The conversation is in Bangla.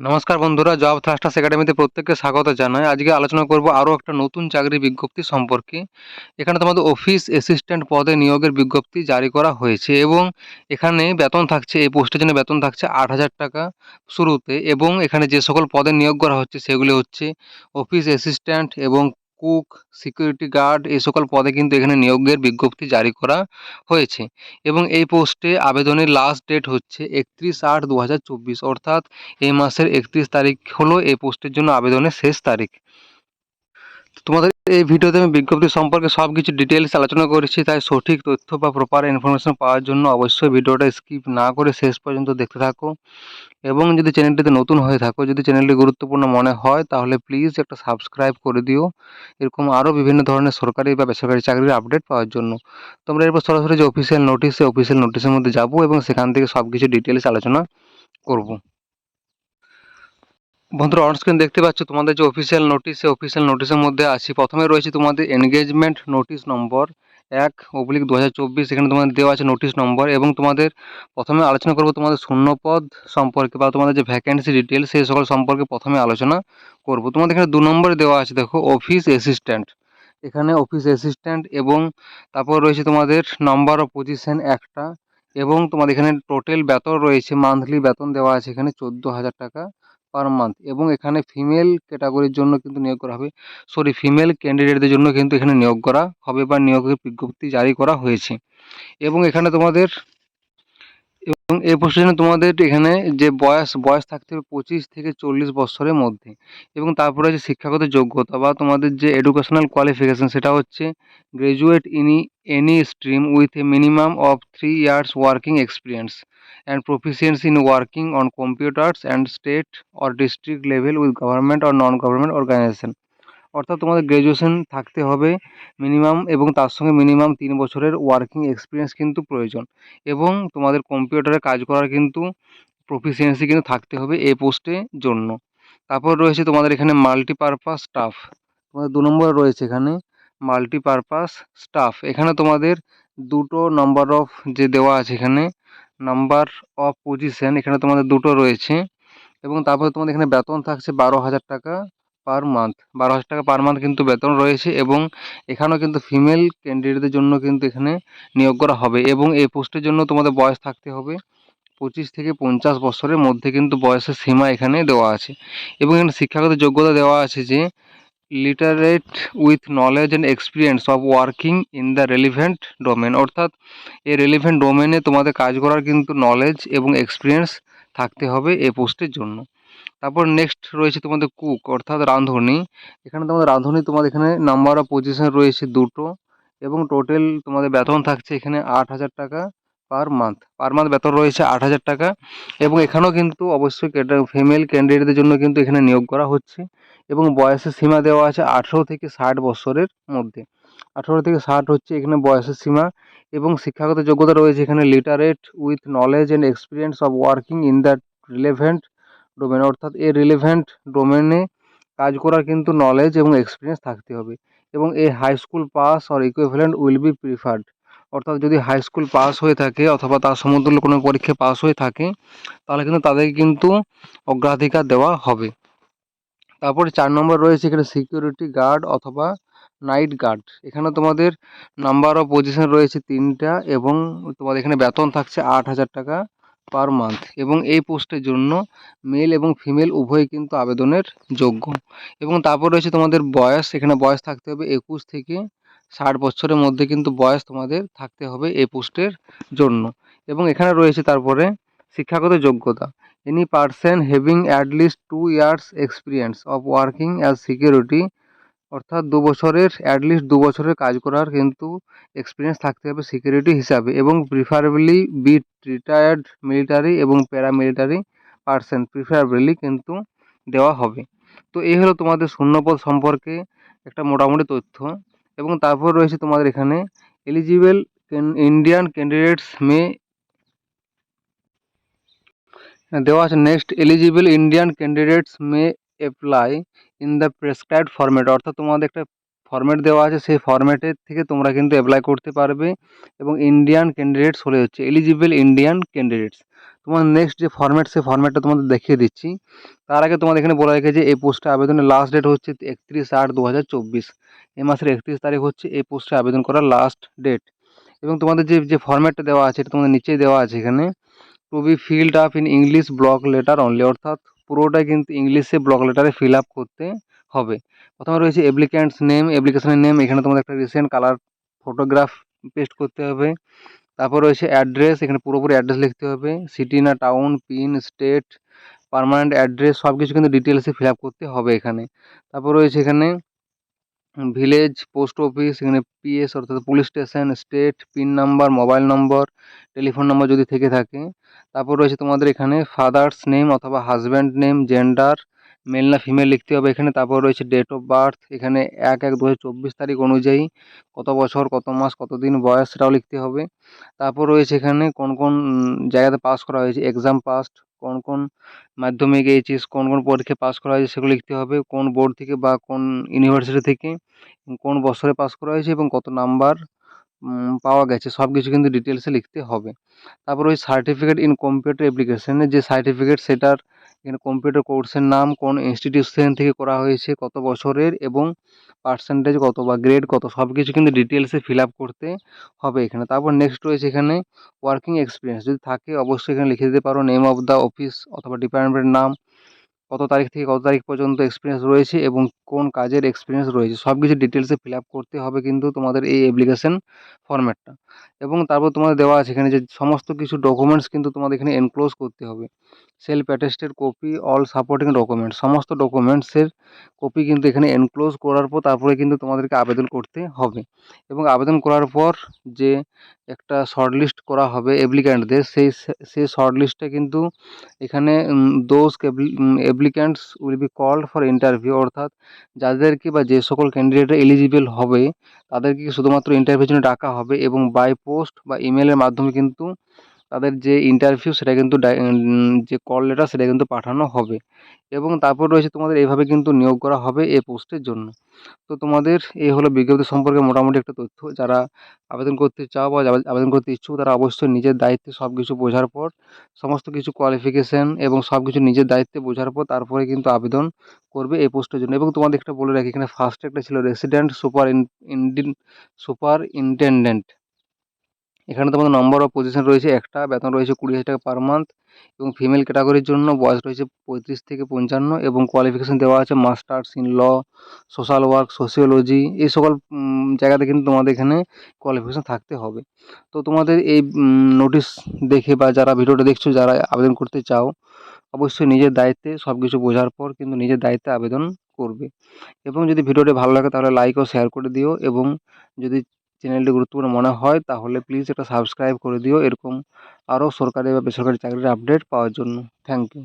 নমস্কার বন্ধুরা, জব থ্রাস্টার্স একাডেমিতে প্রত্যেককে স্বাগত জানাই। আজকে আলোচনা করব আরও একটা নতুন চাকরি বিজ্ঞপ্তি সম্পর্কে। এখানে তোমাদের অফিস অ্যাসিস্ট্যান্ট পদে নিয়োগের বিজ্ঞপ্তি জারি করা হয়েছে এবং এখানে বেতন থাকছে, এই পোস্টের জন্য বেতন থাকছে আট হাজার টাকা শুরুতে এবং এখানে যে সকল পদে নিয়োগ করা হচ্ছে সেগুলি হচ্ছে অফিস অ্যাসিস্ট্যান্ট এবং কুক, সিকিউরিটি গার্ড এই সকল পদে কিন্তু এখানে নিয়োগের বিজ্ঞপ্তি জারি করা হয়েছে এবং এই পোস্টে আবেদনের লাস্ট ডেট হচ্ছে একত্রিশ আট দু হাজার চব্বিশ, অর্থাৎ এই মাসের একত্রিশ তারিখ হলো এই পোস্টের জন্য আবেদনের শেষ তারিখ। তোমাদের এই ভিডিওতে আমি বিজ্ঞপ্তি সম্পর্কে সব কিছু ডিটেলস আলোচনা করেছি, তাই সঠিক তথ্য বা প্রপার ইনফরমেশন পাওয়ার জন্য অবশ্যই ভিডিওটা স্কিপ না করে শেষ পর্যন্ত দেখতে থাকো। এবং যদি চ্যানেলটিতে নতুন হয়ে থাকো, যদি চ্যানেলটি গুরুত্বপূর্ণ মনে হয়, তাহলে প্লিজ একটা সাবস্ক্রাইব করে দিও। এরকম আরও বিভিন্ন ধরনের সরকারি বা বেসরকারি চাকরির আপডেট পাওয়ার জন্য। তোমরা এরপর সরাসরি যে অফিসিয়াল নোটিশে অফিসিয়াল নোটিশের মধ্যে যাব এবং সেখান থেকে সব কিছু ডিটেলস আলোচনা করব। বন্ধুরা অন স্ক্রিন দেখতে পাচ্ছ তোমাদের যে অফিসিয়াল নোটিশ সে অফিসিয়াল নোটিশের মধ্যে আছি। প্রথমে রয়েছে তোমাদের এনগেজমেন্ট নোটিশ নম্বর এক অবলিক দু হাজার চব্বিশ, এখানে তোমাদের দেওয়া আছে নোটিশ নম্বর এবং তোমাদের প্রথমে আলোচনা করব তোমাদের শূন্যপদ সম্পর্কে বা তোমাদের যে ভ্যাকেন্সি ডিটেলস সেই সকল সম্পর্কে প্রথমে আলোচনা করব। তোমাদের এখানে দু নম্বরে দেওয়া আছে, দেখো অফিস অ্যাসিস্ট্যান্ট এখানে অফিস অ্যাসিস্ট্যান্ট এবং তারপর রয়েছে তোমাদের নাম্বার অফ পজিশন একটা এবং তোমাদের এখানে টোটাল বেতন রয়েছে মান্থলি বেতন দেওয়া আছে এখানে চোদ্দ হাজার টাকা। পার মান্থ এবং এখানে ফিমেল ক্যাটাগরির জন্য কিন্তু নিয়োগ করা হবে। সরি ফিমেল ক্যান্ডিডেটদের জন্য কিন্তু এখানে নিয়োগ করা হবে বা নিয়োগের বিজ্ঞপ্তি জারি করা হয়েছে। এবং এখানে তোমাদের, এবং এই পোস্টের তোমাদের এখানে যে বয়স বয়স থাকতে হবে পঁচিশ থেকে চল্লিশ বছরের মধ্যে। এবং তারপরে যে শিক্ষাগত যোগ্যতা বা তোমাদের যে এডুকেশনাল কোয়ালিফিকেশান সেটা হচ্ছে graduate in any stream with a minimum of three years working experience proficiency in working on computers and state or district level with government or non government organisation অর্থাৎ তোমাদের গ্র্যাজুয়েশন থাকতে হবে মিনিমাম এবং তার সঙ্গে মিনিমাম তিন বছরের ওয়ার্কিং এক্সপিরিয়েন্স কিন্তু প্রয়োজন। এবং তোমাদের কম্পিউটারে কাজ করার কিন্তু প্রফিসিয়েন্সি কিন্তু থাকতে হবে এই পোস্টে জন্য। তারপর রয়েছে তোমাদের এখানে মাল্টিপারপাস স্টাফ তোমাদের দু নম্বরে রয়েছে এখানে মাল্টিপারপাস স্টাফ এখানে তোমাদের দুটো নাম্বার অফ যে দেওয়া আছে এখানে নাম্বার অফ পজিশন এখানে তোমাদের দুটো রয়েছে। এবং তারপরে তোমাদের এখানে বেতন থাকছে বারো হাজার টাকা পার মান্থ বারো হাজার টাকা পার মান্থ কিন্তু বেতন রয়েছে এবং এখানেও কিন্তু ফিমেল ক্যান্ডিডেটদের জন্য কিন্তু এখানে নিয়োগ করা হবে। এবং এই পোস্টের জন্য তোমাদের বয়স থাকতে হবে পঁচিশ থেকে পঞ্চাশ বছরের মধ্যে কিন্তু বয়সের সীমা এখানে দেওয়া আছে। এবং এখানে শিক্ষাগত যোগ্যতা দেওয়া আছে যে literate with knowledge and experience of working in the relevant domain অর্থাৎ এই রেলিভেন্ট ডোমেনে তোমাদের কাজ করার কিন্তু নলেজ এবং এক্সপিরিয়েন্স থাকতে হবে এই পোস্টের জন্য। তারপর নেক্সট রয়েছে তোমাদের কুক অর্থাৎ রাঁধুনি। এখানে তোমাদের রাঁধুনি, তোমাদের এখানে নাম্বার অফ পজিশন রয়েছে দুটো এবং টোটাল তোমাদের বেতন থাকছে এখানে আট হাজার টাকা পার মান্থ পার মান্থ বেতন রয়েছে আট হাজার টাকা এবং এখানেও কিন্তু অবশ্যই ফিমেল ক্যান্ডিডেটদের জন্য কিন্তু এখানে নিয়োগ করা হচ্ছে। এবং বয়সের সীমা দেওয়া আছে আঠেরো থেকে ষাট বছরের মধ্যে। আঠেরো থেকে ষাট হচ্ছে এখানে বয়সের সীমা এবং শিক্ষাগত যোগ্যতা রয়েছে এখানে literate with knowledge and experience of working in the relevant domain অর্থাৎ এই রিলেভেন্ট ডোমেনে কাজ করার কিন্তু নলেজ এবং এক্সপিরিয়েন্স থাকতে হবে এবং এই high school pass or equivalent will be preferred অর্থাৎ যদি হাই স্কুল পাস হয়ে থাকে অথবা তার সমতুল্য কোনো পরীক্ষায় পাস হয়ে থাকে, তাহলে কিন্তু তাদেরকে কিন্তু অগ্রাধিকার দেওয়া হবে। তারপরে চার নম্বর রয়েছে এখানে সিকিউরিটি গার্ড অথবা নাইট গার্ড এখানে তোমাদের নাম্বার অফ পজিশন রয়েছে তিনটা এবং তোমাদের এখানে বেতন থাকছে আট হাজার টাকা পার মান্থ এবং এই পোস্টের জন্য মেল এবং ফিমেল উভয়ই কিন্তু আবেদনের যোগ্য। এবং তারপর রয়েছে তোমাদের বয়স, এখানে বয়স থাকতে হবে একুশ থেকে ষাট বছরের মধ্যে কিন্তু বয়স তোমাদের থাকতে হবে এই পোস্টের জন্য। এবং এখানে রয়েছে তারপরে শিক্ষাগত যোগ্যতা। Any person having at least two years experience of working as security অর্থাৎ দু বছরের অ্যাটলিস্ট দু বছরের কাজ করার কিন্তু এক্সপিরিয়েন্স থাকতে হবে সিকিউরিটি হিসাবে এবং প্রিফারেবলি বি রিটায়ার্ড মিলিটারি এবং প্যারামিলিটারি পার্সন প্রিফারেবলি কিন্তু দেওয়া হবে। তো এই হলো তোমাদের শূন্যপদ সম্পর্কে একটা মোটামুটি তথ্য এবং তারপর রয়েছে তোমাদের এখানে এলিজিবল ইন্ডিয়ান ক্যান্ডিডেটস মে দেওয়া আছে next eligible Indian candidates may apply in the prescribed format অর্থাৎ তোমাদের একটা ফরম্যাট দেওয়া আছে, সেই ফরম্যাটের থেকে তোমরা কিন্তু অ্যাপ্লাই করতে পারবে এবং ইন্ডিয়ান ক্যান্ডিডেটস হলে হচ্ছে এলিজিবল ইন্ডিয়ান ক্যান্ডিডেটস তোমার নেক্সট যে ফর্ম্যাট সেই ফর্ম্যাটটা তোমাদের দেখিয়ে দিচ্ছি। তার আগে তোমাদের এখানে বলা রেখেছে এই পোস্টে আবেদনের লাস্ট ডেট হচ্ছে একত্রিশ আট দু হাজার চব্বিশ। এই মাসের একত্রিশ তারিখ হচ্ছে এই পোস্টে আবেদন করার লাস্ট ডেট এবং তোমাদের যে যে ফর্ম্যাটটা দেওয়া আছে, এটা তোমাদের নিচেই দেওয়া আছে এখানে। To be filled up in English block letter only অর্থাৎ পুরোটাই কিন্তু ইংলিশে ব্লক লেটারে ফিল আপ করতে হবে। প্রথমে রয়েছে অ্যাপ্লিক্যান্টস নেম অ্যাপ্লিকেশনের নেম এখানে তোমাদের একটা রিসেন্ট কালার ফটোগ্রাফ পেস্ট করতে হবে। তারপর রয়েছে অ্যাড্রেস এখানে পুরোপুরি অ্যাড্রেস লিখতে হবে। সিটি না town pin state permanent address সব কিছু কিন্তু ডিটেলসে ফিল আপ করতে হবে এখানে। তারপর রয়েছে এখানে ভিলেজ পোস্ট অফিস এখানে পিএস অর্থাৎ police station state pin number mobile নম্বর টেলিফোন নাম্বার যদি থেকে থাকে। তারপর রয়েছে তোমাদের এখানে ফাদার্স নেম অথবা হাজব্যান্ড নেম জেন্ডার মেল না ফিমেল লিখতে হবে এখানে। তারপর রয়েছে ডেট অফ বার্থ এখানে এক এক দু তারিখ অনুযায়ী কত বছর, কত মাস, কত দিন বয়স সেটাও লিখতে হবে। তারপর রয়েছে এখানে কোন কোন জায়গাতে পাস করা হয়েছে এক্সাম পাস্ট কোন কোন মাধ্যমিক এইচএস কোন কোন পরীক্ষায় পাস করা হয়েছে সেগুলো লিখতে হবে, কোন বোর্ড থেকে বা কোন ইউনিভার্সিটি থেকে, কোন বছরে পাস করা হয়েছে এবং কত নাম্বার পাওয়া গেছে সব কিছু কিন্তু ডিটেলসে লিখতে হবে। তারপর ওই সার্টিফিকেট ইন কম্পিউটার অ্যাপ্লিকেশনের যে সার্টিফিকেট সেটার এখানে কম্পিউটার কোর্সের নাম কোন ইনস্টিটিউশন থেকে করা হয়েছে, কত বছরের এবং পার্সেন্টেজ কত বা গ্রেড কত সব কিছু কিন্তু ডিটেলসে ফিল আপ করতে হবে এখানে। তারপর নেক্সট রয়েছে এখানে ওয়ার্কিং এক্সপিরিয়েন্স যদি থাকে অবশ্যই এখানে লিখে দিতে পারো নেম অফ দ্য অফিস অথবা ডিপার্টমেন্টের নাম। কত তারিখ থেকে কত তারিখ পর্যন্ত এক্সপিরিয়েন্স রয়েছে এবং কোন কাজের এক্সপিরিয়েন্স রয়েছে সব কিছু ডিটেলসে ফিল আপ করতে হবে কিন্তু তোমাদের এই অ্যাপ্লিকেশান ফরম্যাটটা এবং তারপর তোমাদের দেওয়া আছে এখানে যে সমস্ত কিছু ডকুমেন্টস কিন্তু তোমাদের এখানে এনক্লোজ করতে হবে। Self attested copy all supporting documents সমস্ত ডকুমেন্টসের কপি কিন্তু এখানে এনক্লোজ করার পর তারপরে কিন্তু তোমাদেরকে আবেদন করতে হবে। এবং আবেদন করার পর যে একটা শর্টলিস্ট করা হবে অ্যাপ্লিক্যান্টদের সেই সেই শর্টলিস্টে কিন্তু এখানে those applicants will be called for interview অর্থাৎ যাদেরকে বা যে সকল ক্যান্ডিডেটরা এলিজিবল হবে, তাদেরকে শুধুমাত্র ইন্টারভিউর জন্য ডাকা হবে এবং বাই পোস্ট বা ইমেলের মাধ্যমে কিন্তু তাদের যে ইন্টারভিউ সেটা কিন্তু যে কল লেটার সেটা কিন্তু পাঠানো হবে। এবং তারপর রয়েছে তোমাদের এইভাবে কিন্তু নিয়োগ করা হবে এই পোস্টের জন্য। তো তোমাদের এই হলো বিজ্ঞপ্তি সম্পর্কে মোটামুটি একটা তথ্য। যারা আবেদন করতে চাও বা আবেদন করতে ইচ্ছুক, তারা অবশ্যই নিজের দায়িত্বে সব কিছু বোঝার পর, সমস্ত কিছু কোয়ালিফিকেশান এবং সব কিছু নিজের দায়িত্বে বোঝার পর তারপরে কিন্তু আবেদন করবে এই পোস্টের জন্য। এবং তোমাদের একটা বলে রাখি, এখানে ফার্স্ট একটা ছিল resident superintendent superintendent এখানে তোমাদের নম্বর অফ পজিশন রয়েছে একটা, বেতন রয়েছে কুড়ি হাজার টাকা পার মান্থ এবং ফিমেল ক্যাটাগরির জন্য বয়স রয়েছে পঁয়ত্রিশ থেকে পঞ্চান্ন এবং কোয়ালিফিকেশান দেওয়া আছে masters in law social work sociology এই সকল জায়গাতে কিন্তু তোমাদের এখানে কোয়ালিফিকেশান থাকতে হবে। তো তোমাদের এই নোটিশ দেখে বা যারা ভিডিওটা দেখছ, যারা আবেদন করতে চাও, অবশ্যই নিজের দায়িত্বে সব কিছু বোঝার পর কিন্তু নিজের দায়িত্বে আবেদন করবে। এবং যদি ভিডিওটি ভালো লাগে তাহলে লাইক ও শেয়ার করে দিও এবং যদি চ্যানেলটি গুরুত্বপূর্ণ মনে হয়, তাহলে প্লিজ এটা সাবস্ক্রাইব করে দিও। এরকম আরও সরকারি বা বেসরকারি চাকরির আপডেট পাওয়ার জন্য। Thank you